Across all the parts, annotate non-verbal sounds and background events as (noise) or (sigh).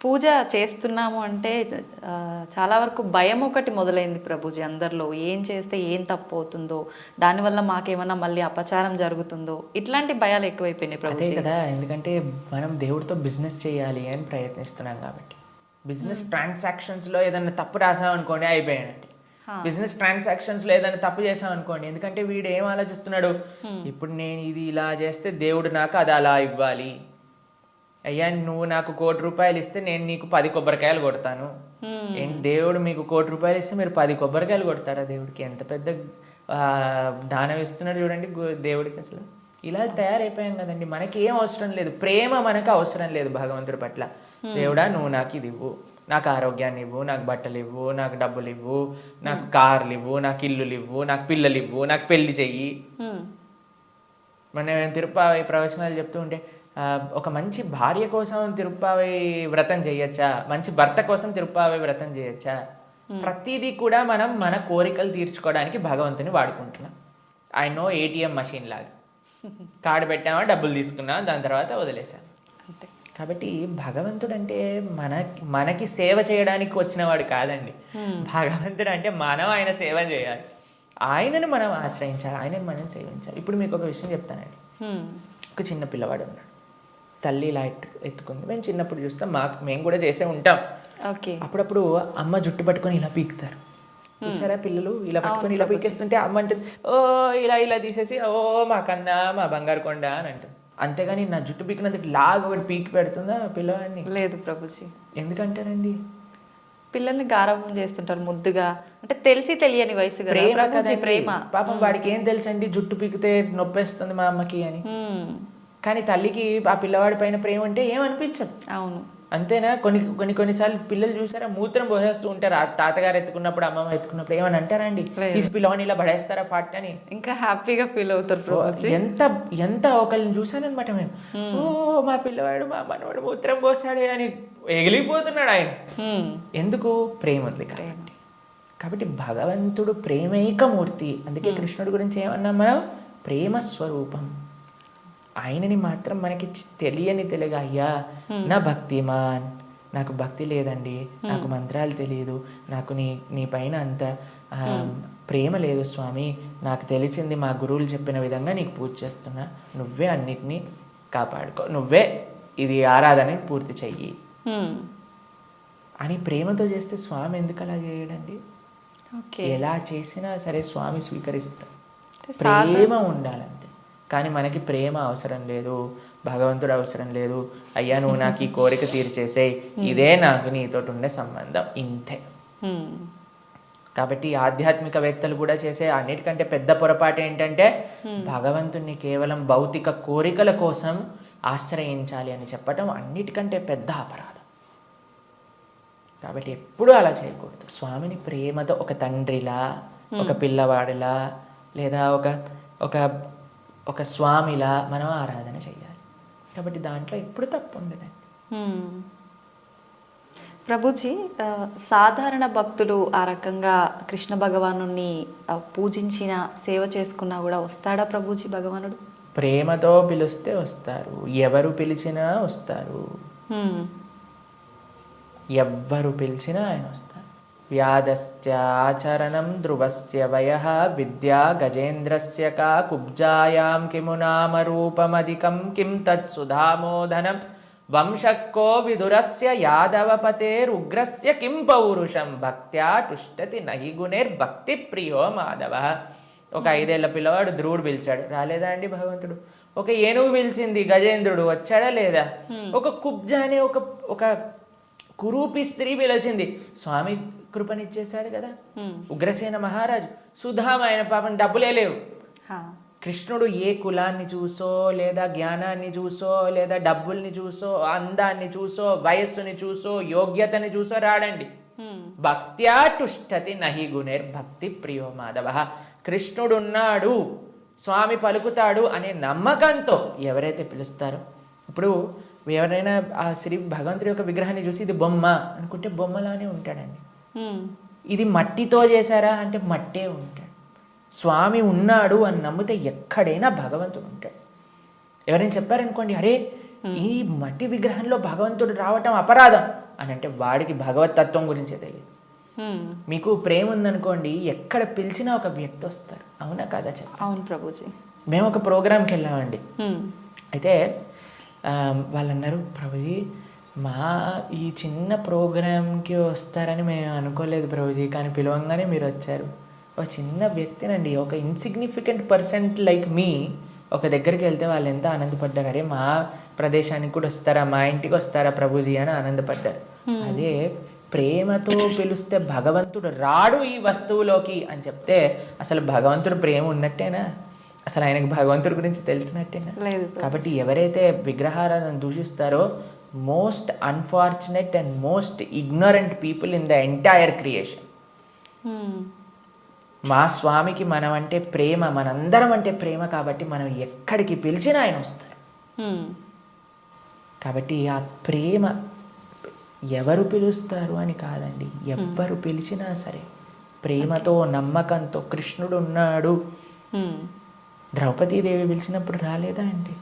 పూజ చేస్తున్నాము అంటే చాలా వరకు భయం ఒకటి మొదలైంది ప్రభుజీ అందరిలో. ఏం చేస్తే ఏం తప్పు అవుతుందో దానివల్ల మాకేమన్నా మళ్ళీ అపచారం జరుగుతుందో ఇట్లాంటి భయాలు ఎక్కువైపోయినాయి ప్రభుజీ. కదా ఎందుకంటే మనం దేవుడితో బిజినెస్ చేయాలి అని ప్రయత్నిస్తున్నాం కాబట్టి. బిజినెస్ ట్రాన్సాక్షన్స్లో ఏదైనా తప్పు రాసాం అనుకోండి అయిపోయానండి బిజినెస్ ట్రాన్సాక్షన్స్లో ఏదైనా తప్పు చేసాం అనుకోండి ఎందుకంటే వీడు ఏం ఆలోచిస్తున్నాడు? ఇప్పుడు నేను ఇది ఇలా చేస్తే దేవుడు నాకు అది అలా ఇవ్వాలి. అయ్యా నువ్వు నాకు కోటి రూపాయలు ఇస్తే నేను నీకు పది కొబ్బరికాయలు కొడతాను. దేవుడు మీకు కోటి రూపాయలు ఇస్తే మీరు పది కొబ్బరికాయలు కొడతారా దేవుడికి? ఎంత పెద్ద దానం ఇస్తున్నాడు చూడండి దేవుడికి అసలు. ఇలా తయారైపోయాం కదండి. మనకి ఏం అవసరం లేదు. ప్రేమ మనకు అవసరం లేదు భగవంతుడి పట్ల. దేవుడా నువ్వు నాకు ఇది ఇవ్వు. నాకు ఆరోగ్యాన్ని ఇవ్వు నాకు బట్టలు ఇవ్వు నాకు డబ్బులు ఇవ్వు నాకు కార్లు ఇవ్వు నాకు ఇల్లులు ఇవ్వు నాకు పిల్లలు ఇవ్వు నాకు పెళ్ళి చెయ్యి. మన తిరుపావి ప్రవచనాలు చెప్తూ ఉంటే ఒక మంచి భార్య కోసం తిరుప్పావి వ్రతం చేయొచ్చా? మంచి భర్త కోసం తిరుప్పావి వ్రతం చేయొచ్చా? ప్రతిదీ కూడా మనం మన కోరికలు తీర్చుకోవడానికి భగవంతుని వాడుకుంటున్నాం. ఐ నో ఏటీఎం మషిన్ లాగా. (laughs) కార్డు పెట్టామా డబ్బులు తీసుకున్నాం దాని తర్వాత వదిలేసాం. అంతే. కాబట్టి భగవంతుడు అంటే మన మనకి సేవ చేయడానికి వచ్చినవాడు కాదండి. భగవంతుడు అంటే మనం ఆయన సేవ చేయాలి. ఆయనను మనం ఆశ్రయించాలి ఆయనను మనం సేవించాలి. ఇప్పుడు మీకు ఒక విషయం చెప్తానండి. హ్మ్. ఒక చిన్న పిల్లవాడు ఉన్నాడు. తల్లి ఇలా ఎత్తు ఎత్తుకుంది. మేము చిన్నప్పుడు చూస్తాం మాకు మేము కూడా చేసే ఉంటాం. ఓకే. అప్పుడప్పుడు అమ్మ జుట్టు పట్టుకొని ఇలా పీకుతారు. చూసారా పిల్లలు? ఇలా పట్టుకొని ఇలా పీకేస్తుంటే అమ్మ అంటుంది ఓ ఇలా ఇలా తీసేసి ఓ మా కన్నా మా బంగారు కొండ అని అంటుంది. అంతేగాని నా జుట్టు పీకినందుకు లాగా ఒకటి పీకి పెడుతుందా పిల్లవాడిని? లేదు ప్రభుజీ. ఎందుకంటారండి? పిల్లల్ని గారాబం చేస్తుంటారు ముద్దుగా. అంటే తెలిసి తెలియని వయసు ప్రేమ పాపం వాడికి ఏం తెలుసండి? జుట్టు పీకితే నొప్పేస్తుంది మా అమ్మకి అని. కానీ తల్లికి ఆ పిల్లవాడి పైన ప్రేమ అంటే ఏమనిపించదు అవును. అంతేనా? కొన్ని కొన్ని కొన్నిసార్లు పిల్లలు చూసారా? మూత్రం పోసేస్తూ ఉంటారు. తాతగారు ఎత్తుకున్నప్పుడు అమ్మమ్మ ఎత్తుకున్నప్పుడు ఏమని అంటారా అండి లేదు. తీసి పిల్లవాడిని ఇలా పడేస్తారా పాట అని ఇంకా హ్యాపీగా ఫీల్ అవుతారు ఎంత ఎంత ఒకళ్ళని చూసానమాట మేము. ఓ మా పిల్లవాడు మా మనవాడు మూత్రం పోసాడే అని ఎగిలిపోతున్నాడు ఆయన. ఎందుకు? ప్రేమ ఉంది కాబట్టి. కాబట్టి భగవంతుడు ప్రేమైక మూర్తి. అందుకే కృష్ణుడి గురించి ఏమన్నాం మనం? ప్రేమ స్వరూపం. ఆయనని మాత్రం మనకి తెలియని తెలుగు అయ్యా నా భక్తిమాన్. నాకు భక్తి లేదండి. నాకు మంత్రాలు తెలియదు నాకు నీ నీ పైన అంత ప్రేమ లేదు స్వామి. నాకు తెలిసింది మా గురువులు చెప్పిన విధంగా నీకు పూజ చేస్తున్నా. నువ్వే అన్నిటినీ కాపాడుకో. నువ్వే ఇది ఆరాధనని పూర్తి చెయ్యి. అని ప్రేమతో చేస్తే స్వామి ఎందుకు అలా చేయడండి? ఎలా చేసినా సరే స్వామి స్వీకరిస్తా. ప్రేమ ఉండాలంతే కానీ మనకి ప్రేమ అవసరం లేదు భగవంతుడు అవసరం లేదు. అయ్యా నువ్వు నాకు ఈ కోరిక తీర్చేసేయ్. (laughs) ఇదే నాకు నీతోటి ఉండే సంబంధం. ఇంతే. కాబట్టి ఆధ్యాత్మికవేత్తలు కూడా చేసే అన్నిటికంటే పెద్ద పొరపాటు ఏంటంటే భగవంతుణ్ణి కేవలం భౌతిక కోరికల కోసం ఆశ్రయించాలి అని చెప్పటం అన్నిటికంటే పెద్ద అపరాధం. కాబట్టి ఎప్పుడూ అలా చేయకూడదు. స్వామిని ప్రేమతో ఒక తండ్రిలా ఒక పిల్లవాడిలా లేదా ఒక ఒక ఒక స్వామిలా మనం ఆరాధన చేయాలి కాబట్టి దాంట్లో ఎప్పుడు తప్పు ఉండదండి. ప్రభుజీ సాధారణ భక్తులు ఆ రకంగా కృష్ణ భగవాను పూజించిన సేవ చేసుకున్నా కూడా వస్తాడా ప్రభుజీ భగవానుడు? ప్రేమతో పిలిస్తే వస్తారు. ఎవరు పిలిచినా వస్తారు. ఎవ్వరు పిలిచినా ఆయన వస్తారు. ధ్రువస్య వయ విద్యా గజేంద్రస్య కా కుబ్జాయాం కిము నామ రూపమధికం కిం తత్సుధామోదనం వంశక్కో విదురస్య యాదవపతేరుగ్రస్య కిం పౌరుషం. భక్త్యా టుష్టతి నహి గుణేర్భక్తి ప్రియో మాధవ. ఒక ఐదేళ్ళ పిల్లవాడు ధ్రువుడు పిలిచాడు. రాలేదా అండి భగవంతుడు? ఒక ఏనుగు పిలిచింది గజేంద్రుడు. వచ్చాడా లేదా? ఒక కుబ్జ అనే ఒక ఒక కురూపి స్త్రీ పిలిచింది. స్వామి కృపనిచ్చేశాడు కదా. ఉగ్రసేన మహారాజు సుధామ ఆయన పాపం డబ్బులే లేవు. కృష్ణుడు ఏ కులాన్ని చూసో లేదా జ్ఞానాన్ని చూసో లేదా డబ్బుల్ని చూసో అందాన్ని చూసో వయస్సుని చూసో యోగ్యతని చూసో రాడండి. భక్త్యా టుష్టతి నహి గుణేర్ భక్తి ప్రియో మాధవ కృష్ణుడున్నాడు స్వామి పలుకుతాడు అనే నమ్మకంతో ఎవరైతే పిలుస్తారో ఇప్పుడు ఎవరైనా ఆ శ్రీ భగవంతుడి యొక్క విగ్రహాన్ని చూసి ఇది బొమ్మ అనుకుంటే బొమ్మలానే ఉంటాడండి. ఇది మట్టితో చేశారా అంటే మట్టే ఉంటాడు. స్వామి ఉన్నాడు అని నమ్మితే ఎక్కడైనా భగవంతుడు ఉంటాడు. ఎవరైనా చెప్పారనుకోండి అరే ఈ మట్టి విగ్రహంలో భగవంతుడు రావటం అపరాధం అని అంటే వాడికి భగవత్ తత్వం గురించే తెలియదు. హ్మ్. మీకు ప్రేమ ఉందనుకోండి ఎక్కడ పిలిచినా ఒక వ్యక్తి వస్తారు అవునా కాదా చెప్ప అవును ప్రభుజీ. మేము ఒక ప్రోగ్రామ్కి వెళ్ళామండి. అయితే వాళ్ళు అన్నారు ప్రభుజీ మా ఈ చిన్న ప్రోగ్రామ్కి వస్తారని మేము అనుకోలేదు ప్రభుజీ కానీ పిలవంగానే మీరు వచ్చారు. ఒక చిన్న వ్యక్తినండి ఒక ఇన్సిగ్నిఫికెంట్ పర్సెంట్ లైక్ మీ ఒక దగ్గరికి వెళ్తే వాళ్ళు ఎంత ఆనందపడ్డారు? అరే మా ప్రదేశానికి కూడా వస్తారా? మా ఇంటికి వస్తారా ప్రభుజీ? అని ఆనందపడ్డారు. అదే ప్రేమతో పిలిస్తే భగవంతుడు రాడు ఈ వస్తువులోకి అని చెప్తే అసలు భగవంతుడు ప్రేమ ఉన్నట్టేనా? అసలు ఆయనకు భగవంతుడి గురించి తెలిసినట్టేనా. కాబట్టి ఎవరైతే విగ్రహారాధన దూషిస్తారో most unfortunate and most ignorant people in the entire creation. మా స్వామికి మనం అంటే ప్రేమ మనందరం అంటే ప్రేమ కాబట్టి మనం ఎక్కడికి పిలిచినా ఆయన వస్తారు హ్మ్. కాబట్టి ఆ ప్రేమ ఎవరు పిలుస్తారు అని కాదండి ఎవ్వరు పిలిచినా సరే ప్రేమతో నమ్మకంతో కృష్ణుడు ఉన్నాడు హ్మ్. ద్రౌపదీదేవి పిలిచినప్పుడు రాలేదా అండి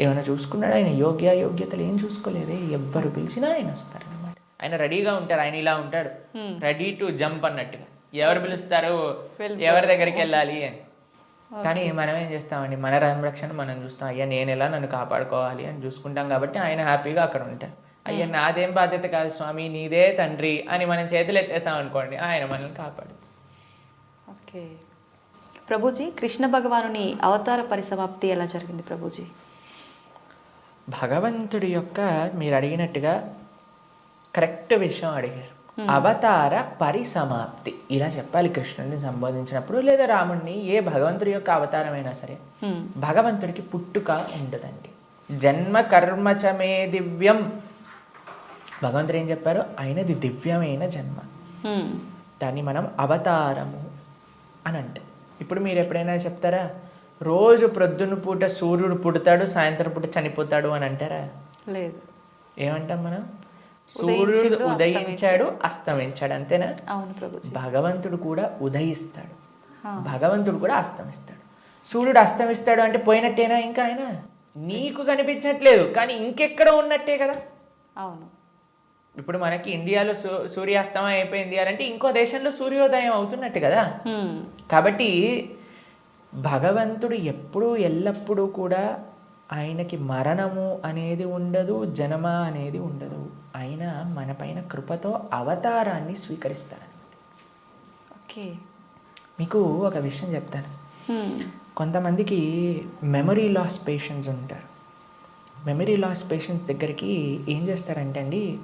ఏమైనా చూసుకున్నాడు? ఆయన యోగ్య యోగ్యతలు ఏం చూసుకోలేదే? ఎవ్వరు పిలిచినా ఆయన వస్తారనమాట ఆయన రెడీగా ఉంటారు ఆయన ఇలా ఉంటాడు. రెడీ టు జంప్ అన్నట్టుగా. ఎవరు పిలుస్తారు? ఎవరి దగ్గరికి వెళ్ళాలి అని. కానీ మనం ఏం చేస్తామండి? మన సంరక్షణ మనం చూస్తాం. అయ్యా నేను ఎలా నన్ను కాపాడుకోవాలి అని చూసుకుంటాం కాబట్టి ఆయన హ్యాపీగా అక్కడ ఉంటారు అయ్యా నాదేం బాధ్యత కాదు స్వామి నీదే తండ్రి అని మనం చేతులు ఎత్తేసాం అనుకోండి ఆయన మనల్ని కాపాడు. ఓకే. ప్రభుజీ కృష్ణ భగవానుని అవతార పరిసమాప్తి ఎలా జరిగింది ప్రభుజీ? భగవంతుడి యొక్క మీరు అడిగినట్టుగా కరెక్ట్ విషయం అడిగారు. అవతార పరిసమాప్తి. ఇలా చెప్పాలి కృష్ణుడిని సంబోధించినప్పుడు లేదా రాముడిని ఏ భగవంతుడి యొక్క అవతారమైనా సరే. భగవంతుడికి పుట్టుక ఉండదండి జన్మ కర్మచమే దివ్యం. భగవంతుడు ఏం చెప్పారు? ఆయనది దివ్యమైన జన్మ. దాన్ని మనం అవతారము అని అంటాం. ఇప్పుడు మీరు ఎప్పుడైనా చెప్తారా? రోజు ప్రొద్దున పూట సూర్యుడు పుడతాడు సాయంత్రం పూట చనిపోతాడు అని అంటారా? లేదు. ఏమంటాం మనం? సూర్యుడు ఉదయించాడు అస్తమించాడు అంతేనా? అవును భగవంతుడు కూడా ఉదయిస్తాడు. భగవంతుడు కూడా అస్తమిస్తాడు. సూర్యుడు అస్తమిస్తాడు అంటే పోయినట్టేనా ఇంకా ఆయన? నీకు కనిపించట్లేదు కానీ ఇంకెక్కడ ఉన్నట్టే కదా? అవును. ఇప్పుడు మనకి ఇండియాలో సూ సూర్యాస్తమయం అయిపోయింది అని అంటే ఇంకో దేశంలో సూర్యోదయం అవుతున్నట్టు కదా. కాబట్టి భగవంతుడు ఎప్పుడూ ఎల్లప్పుడూ కూడా ఆయనకి మరణము అనేది ఉండదు జనమ అనేది ఉండదు. ఆయన మన పైన కృపతో అవతారాన్ని స్వీకరిస్తారనమాట ఓకే. మీకు ఒక విషయం చెప్తాను. కొంతమందికి మెమరీ లాస్ పేషెంట్స్ ఉంటారు. మెమరీ లాస్ పేషెంట్స్ దగ్గరికి ఏం చేస్తారంటే అండి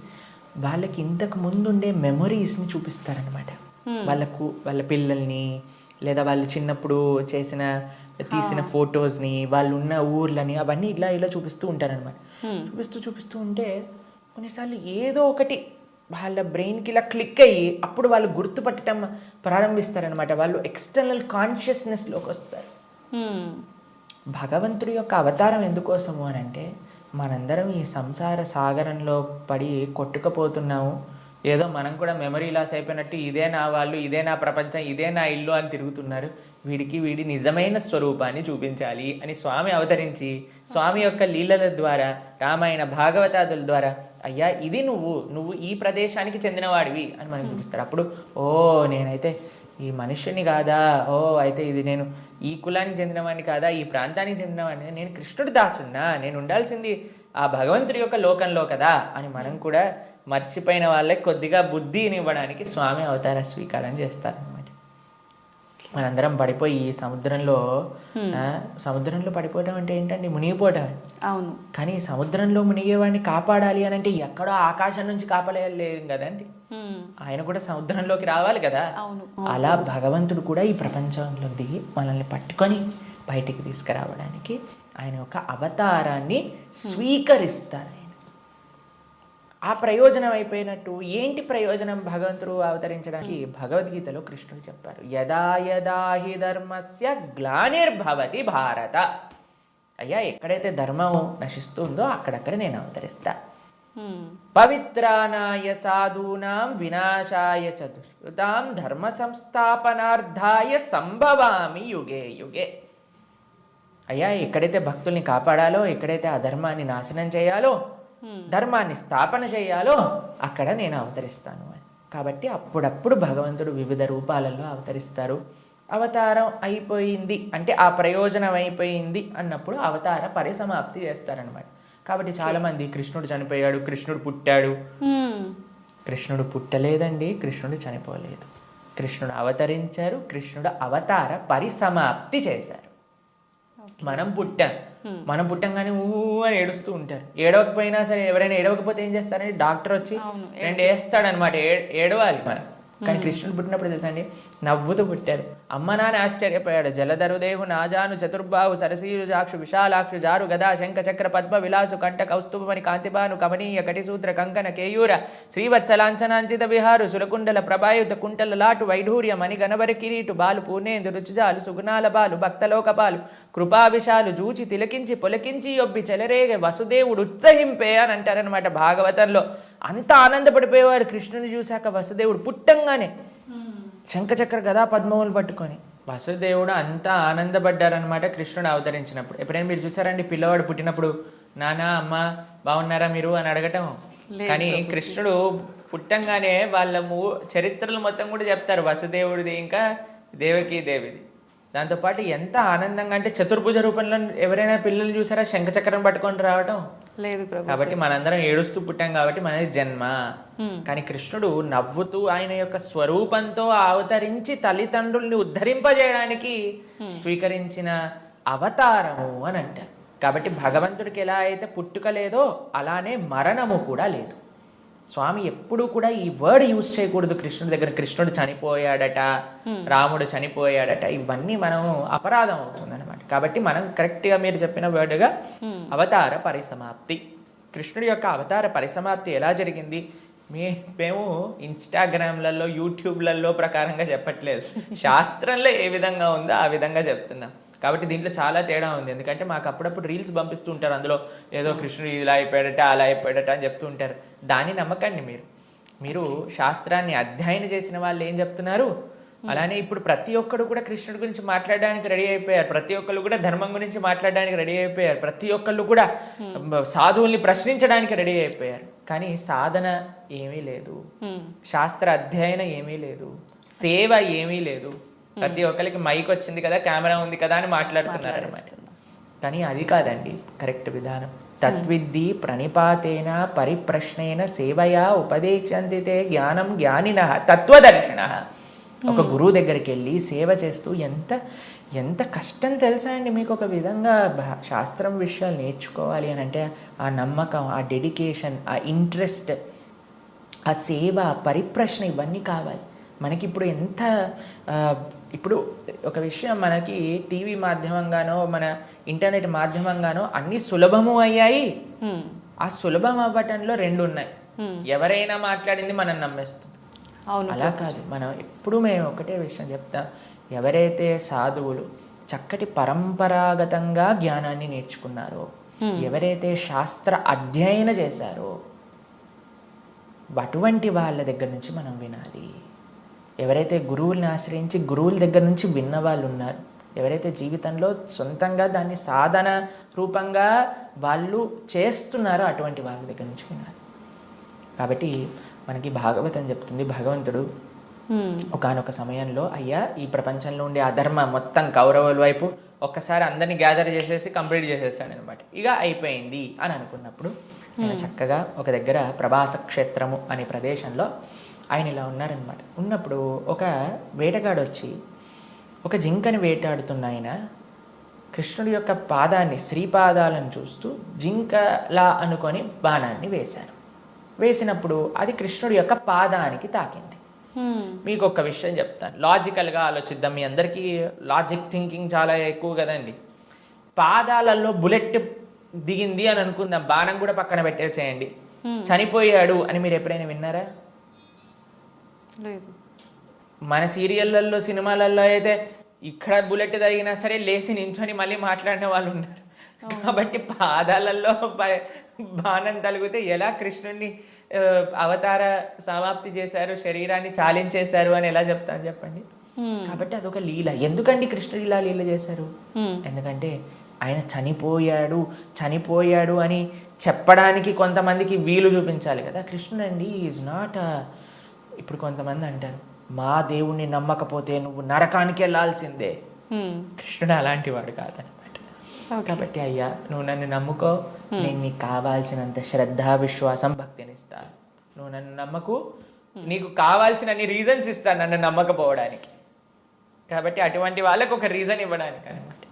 వాళ్ళకి ఇంతకు ముందు ఉండే మెమరీస్ని చూపిస్తారనమాట. వాళ్ళకు వాళ్ళ పిల్లల్ని లేదా వాళ్ళు చిన్నప్పుడు చేసిన తీసిన ఫొటోస్ని వాళ్ళు ఉన్న ఊర్లని అవన్నీ ఇలా ఇలా చూపిస్తూ ఉంటారనమాట. చూపిస్తూ చూపిస్తూ ఉంటే కొన్నిసార్లు ఏదో ఒకటి వాళ్ళ బ్రెయిన్కి ఇలా క్లిక్ అయ్యి అప్పుడు వాళ్ళు గుర్తుపట్టడం ప్రారంభిస్తారనమాట వాళ్ళు ఎక్స్టర్నల్ కాన్షియస్నెస్లోకి వస్తారు. భగవంతుడి యొక్క అవతారం ఎందుకోసము అని అంటే మనందరం ఈ సంసార సాగరంలో పడి కొట్టుకుపోతున్నాము. ఏదో మనం కూడా మెమరీ లాస్ అయిపోయినట్టు ఇదే నా వాళ్ళు ఇదే నా ప్రపంచం ఇదే నా ఇల్లు అని తిరుగుతున్నారు. వీడికి వీడి నిజమైన స్వరూపాన్ని చూపించాలి అని స్వామి అవతరించి స్వామి యొక్క లీలల ద్వారా రామాయణ భాగవతాదుల ద్వారా అయ్యా ఇది నువ్వు నువ్వు ఈ ప్రదేశానికి చెందినవాడివి అని మనకు చూపిస్తారు. అప్పుడు ఓ నేనైతే ఈ మనుష్యుని కాదా? ఓ అయితే ఇది నేను ఈ కులానికి చెందినవాడిని కాదా? ఈ ప్రాంతానికి చెందినవాడిని నేను కృష్ణుడి దాసున్నా నేను ఉండాల్సింది ఆ భగవంతుడి యొక్క లోకంలో కదా? అని మనం కూడా మర్చిపోయిన వాళ్ళకి కొద్దిగా బుద్ధిని ఇవ్వడానికి స్వామి అవతార స్వీకారం చేస్తారనమాట మనందరం పడిపోయి ఈ సముద్రంలో సముద్రంలో పడిపోవడం అంటే ఏంటండి? మునిగిపోవడం అవును. కానీ సముద్రంలో మునిగేవాడిని కాపాడాలి అని అంటే ఎక్కడో ఆకాశం నుంచి కాపాడలేం కదండి. ఆయన కూడా సముద్రంలోకి రావాలి కదా? అవును. అలా భగవంతుడు కూడా ఈ ప్రపంచంలో దిగి మనల్ని పట్టుకొని బయటికి తీసుకురావడానికి ఆయన యొక్క అవతారాన్ని స్వీకరిస్తారు ఆ ప్రయోజనం అయిపోయినట్టు ఏంటి ప్రయోజనం భగవంతుడు అవతరించడానికి? భగవద్గీతలో కృష్ణుడు చెప్పారు యదా యదా హి ధర్మస్య గ్లానిర్భవతి భారత. అయ్యా ఎక్కడైతే ధర్మం నశిస్తుందో అక్కడక్కడ నేను అవతరిస్తా. పవిత్రానాయ సాధూనాం వినాశాయ చ దుష్కృతాం ధర్మ సంస్థాపనార్థాయ సంభవామి యుగే యుగే. అయ్యా ఎక్కడైతే భక్తుల్ని కాపాడాలో ఎక్కడైతే అధర్మాన్ని నాశనం చేయాలో ధర్మాన్ని స్థాపన చేయాలో అక్కడ నేను అవతరిస్తాను అని. కాబట్టి అప్పుడప్పుడు భగవంతుడు వివిధ రూపాలలో అవతరిస్తారు. అవతారం అయిపోయింది అంటే ఆ ప్రయోజనం అయిపోయింది అన్నప్పుడు అవతార పరిసమాప్తి చేస్తారనమాట కాబట్టి చాలామంది కృష్ణుడు చనిపోయాడు కృష్ణుడు పుట్టాడు. కృష్ణుడు పుట్టలేదండి కృష్ణుడు చనిపోలేదు. కృష్ణుడు అవతరించారు కృష్ణుడు అవతార పరిసమాప్తి చేశారు. మనం పుట్టాం. మనం పుట్టంగానే ఊ అని ఏడుస్తూ ఉంటారు. ఏడవకపోయినా సరే ఎవరైనా ఏడవకపోతే ఏం చేస్తారంటే డాక్టర్ వచ్చి రెండు వేస్తాడనమాట ఏడవాలి మనం కానీ కృష్ణుడు పుట్టినప్పుడు తెలుసా అండి? నవ్వుతూ పుట్టాడు అమ్మ నాన్న ఆశ్చర్యపోయాడు. జలధరుదేహు నాజాను చతుర్బాహు సరసీలు జాక్షు విశాలాక్షు జారు గదా శంఖ చక్ర పద్మ విలాసు కంఠ కౌస్తుభమణి కాంతిబాను కమనీయ కటిసూత్ర కంకణ కేయూర శ్రీవత్సలాంఛనాంచిత విహారు సురకుండల ప్రభాయుత కుంటల లాటు వైఢూర్య మణి గణవరి కిరీటు బాలు పూర్ణేందు రుచిజాలు సుగుణాల బాలు భక్తలోక బాలు కృపావిశాలు జూచి తిలకించి పొలకించి యొబ్బి చెలరేగ వసుదేవుడు ఉత్సహింపే అని అంటారనమాట భాగవతంలో. అంత ఆనందపడిపోయేవారు కృష్ణుని చూశాక వసుదేవుడు పుట్టంగానే. శంఖచక్ర గదా పద్మములు పట్టుకొని. వసుదేవుడు అంతా ఆనందపడ్డారనమాట కృష్ణుడు అవతరించినప్పుడు. ఎప్పుడైనా మీరు చూసారండి పిల్లవాడు పుట్టినప్పుడు? నానా అమ్మ బాగున్నారా మీరు? అని అడగటం. కానీ కృష్ణుడు పుట్టంగానే వాళ్ళ చరిత్రలు మొత్తం కూడా చెప్తారు. వసుదేవుడిది ఇంకా దేవకి దేవిది. దాంతోపాటు ఎంత ఆనందంగా అంటే చతుర్భుజ రూపంలో ఎవరైనా పిల్లలు చూసారా? శంఖచక్రం పట్టుకొని రావటం? లేదు కాబట్టి మనందరం ఏడుస్తూ పుట్టాం కాబట్టి మనది జన్మ. కానీ కృష్ణుడు నవ్వుతూ ఆయన యొక్క స్వరూపంతో అవతరించి తల్లిదండ్రుల్ని ఉద్ధరింపజేయడానికి స్వీకరించిన అవతారము అని అంటారు. కాబట్టి భగవంతుడికి ఎలా అయితే పుట్టుక లేదో అలానే మరణము కూడా లేదు. స్వామి ఎప్పుడూ కూడా ఈ వర్డ్ యూజ్ చేయకూడదు. కృష్ణుడి దగ్గర కృష్ణుడు చనిపోయాడట రాముడు చనిపోయాడట ఇవన్నీ మనం అపరాధం అవుతుందన్నమాట. కాబట్టి మనం కరెక్ట్గా మీరు చెప్పిన వర్డ్గా అవతార పరిసమాప్తి. కృష్ణుడి యొక్క అవతార పరిసమాప్తి ఎలా జరిగింది? మే మేము ఇన్స్టాగ్రామ్లలో యూట్యూబ్లలో ప్రకారంగా చెప్పట్లేదు. (laughs) శాస్త్రంలో ఏ విధంగా ఉందో ఆ విధంగా చెప్తున్నాం. కాబట్టి దీంట్లో చాలా తేడా ఉంది. ఎందుకంటే మాకు అప్పుడప్పుడు రీల్స్ పంపిస్తూ ఉంటారు. అందులో ఏదో కృష్ణుడు ఇలా అయిపోయాడట అలా అయిపోయాడట అని చెప్తూ ఉంటారు. దాన్ని నమ్మకండి మీరు. మీరు శాస్త్రాన్ని అధ్యయనం చేసిన వాళ్ళు ఏం చెప్తున్నారు? అలానే ఇప్పుడు ప్రతి ఒక్కడు కూడా కృష్ణుడి గురించి మాట్లాడడానికి రెడీ అయిపోయారు. ప్రతి ఒక్కళ్ళు కూడా ధర్మం గురించి మాట్లాడడానికి రెడీ అయిపోయారు. ప్రతి ఒక్కళ్ళు కూడా సాధువుల్ని ప్రశ్నించడానికి రెడీ అయిపోయారు. కానీ సాధన ఏమీ లేదు. శాస్త్ర అధ్యయనం ఏమీ లేదు. సేవ ఏమీ లేదు. ప్రతి ఒక్కరికి మైక్ వచ్చింది కదా కెమెరా ఉంది కదా అని మాట్లాడుతున్నారు అనమాట కానీ అది కాదండి కరెక్ట్ విధానం. తద్విద్ధి ప్రణిపాతేన పరిప్రశ్నేన సేవయా ఉపదేశంతి తే జ్ఞానం జ్ఞానిన తత్వదర్శిన. ఒక గురువు దగ్గరికి వెళ్ళి సేవ చేస్తూ ఎంత ఎంత కష్టం తెలుసా అండి మీకు ఒక విధంగా శాస్త్రం విషయాలు నేర్చుకోవాలి అని అంటే ఆ నమ్మకం ఆ డెడికేషన్ ఆ ఇంట్రెస్ట్ ఆ సేవ పరిప్రశ్న ఇవన్నీ కావాలి. మనకి ఇప్పుడు ఎంత ఇప్పుడు ఒక విషయం మనకి టీవీ మాధ్యమంగానో మన ఇంటర్నెట్ మాధ్యమంగానో అన్నీ సులభము అయ్యాయి. ఆ సులభం అవ్వటంలో రెండు ఉన్నాయి. ఎవరైనా మాట్లాడింది మనం నమ్మేస్తాం. అవును. అలా కాదు. మనం ఎప్పుడు మేము ఒకటే విషయం చెప్తాం. ఎవరైతే సాధువులు చక్కటి పరంపరాగతంగా జ్ఞానాన్ని నేర్చుకున్నారో ఎవరైతే శాస్త్ర అధ్యయన చేశారో అటువంటి వాళ్ళ దగ్గర నుంచి మనం వినాలి. ఎవరైతే గురువుల్ని ఆశ్రయించి గురువుల దగ్గర నుంచి విన్న వాళ్ళు ఉన్నారు ఎవరైతే జీవితంలో సొంతంగా దాన్ని సాధన రూపంగా వాళ్ళు చేస్తున్నారో అటువంటి వాళ్ళ దగ్గర నుంచి వినాలి. కాబట్టి మనకి భాగవతం చెప్తుంది భగవంతుడు. ఒకానొక సమయంలో అయ్యా ఈ ప్రపంచంలో ఉండే అధర్మ మొత్తం కౌరవుల వైపు ఒక్కసారి అందరినీ గ్యాదర్ చేసేసి కంప్లీట్ చేసేస్తాడు అనమాట ఇక అయిపోయింది అని అనుకున్నప్పుడు చక్కగా ఒక దగ్గర ప్రభాస క్షేత్రము అనే ప్రదేశంలో ఆయన ఇలా ఉన్నారనమాట ఉన్నప్పుడు ఒక వేటగాడు వచ్చి ఒక జింకని వేటాడుతున్న ఆయన కృష్ణుడి యొక్క పాదాన్ని శ్రీపాదాలను చూస్తూ జింకలా అనుకొని బాణాన్ని వేశారు. వేసినప్పుడు అది కృష్ణుడి యొక్క పాదానికి తాకింది. మీకు ఒక విషయం చెప్తాను. లాజికల్గా ఆలోచిద్దాం. మీ అందరికీ లాజిక్ థింకింగ్ చాలా ఎక్కువ కదండి. పాదాలలో బుల్లెట్ దిగింది అని అనుకుందాం. బాణం కూడా పక్కన పెట్టేసేయండి. చనిపోయాడు అని మీరు ఎప్పుడైనా విన్నారా? లేదు. మన సీరియళ్ళల్లో సినిమాలలో అయితే ఇక్కడ బుల్లెట్ జరిగినా సరే లేచి నించొని మళ్ళీ మాట్లాడిన వాళ్ళు ఉన్నారు. కాబట్టి పాదాలలో బాణం తలిగితే ఎలా కృష్ణుడిని అవతార సమాప్తి చేశారు శరీరాన్ని చాలించేశారు అని ఎలా చెప్తాను చెప్పండి. కాబట్టి అదొక లీల. ఎందుకండి కృష్ణుడు ఇలా లీల చేశారు. ఎందుకంటే ఆయన చనిపోయాడు చనిపోయాడు అని చెప్పడానికి కొంతమందికి వీలు చూపించాలి కదా. కృష్ణుడు అండి ఈజ్ నాట్ ఇప్పుడు కొంతమంది అంటారు మా దేవుణ్ణి నమ్మకపోతే నువ్వు నరకానికి వెళ్ళాల్సిందే. కృష్ణుడు అలాంటి వాడు కాదనమాట. కాబట్టి అయ్యా నువ్వు నన్ను నమ్ముకో. నేను నీకు కావాల్సినంత శ్రద్ధ విశ్వాసం భక్తిని ఇస్తాను. నువ్వు నన్ను నమ్మకు. నీకు కావాల్సిన రీజన్స్ ఇస్తాను నన్ను నమ్మకపోవడానికి. కాబట్టి అటువంటి వాళ్ళకు ఒక రీజన్ ఇవ్వడానికి అనమాట.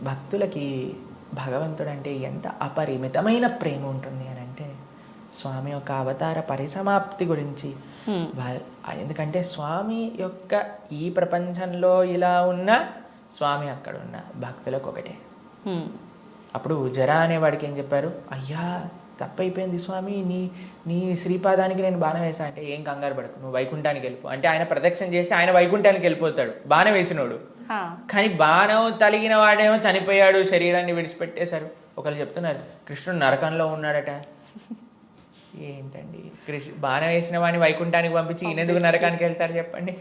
భక్తులకి భగవంతుడు అంటే ఎంత అపరిమితమైన ప్రేమ ఉంటుంది స్వామి యొక్క అవతార పరిసమాప్తి గురించి. ఎందుకంటే స్వామి యొక్క ఈ ప్రపంచంలో ఇలా ఉన్న స్వామి అక్కడ ఉన్న భక్తులకు ఒకటే. అప్పుడు జరా అనేవాడికి ఏం చెప్పారు? అయ్యా తప్పైపోయింది స్వామి నీ నీ శ్రీపాదానికి నేను బాణం వేసా అంటే ఏం కంగారు పడకు నువ్వు వైకుంఠానికి వెళ్ళిపో. అంటే ఆయన ప్రదక్షిణ చేసి ఆయన వైకుంఠానికి వెళ్ళిపోతాడు బాణం వేసినోడు. కానీ బాణం తలిగిన వాడేమో చనిపోయాడు శరీరాన్ని విడిచిపెట్టేశారు. ఒకరు చెప్తున్నారు కృష్ణుడు నరకంలో ఉన్నాడట. ఏంటండి? కృష్ణ బాణం వేసిన వాడిని వైకుంఠానికి పంపించి ఈయనెందుకు నరకానికి వెళ్తారు చెప్పండి.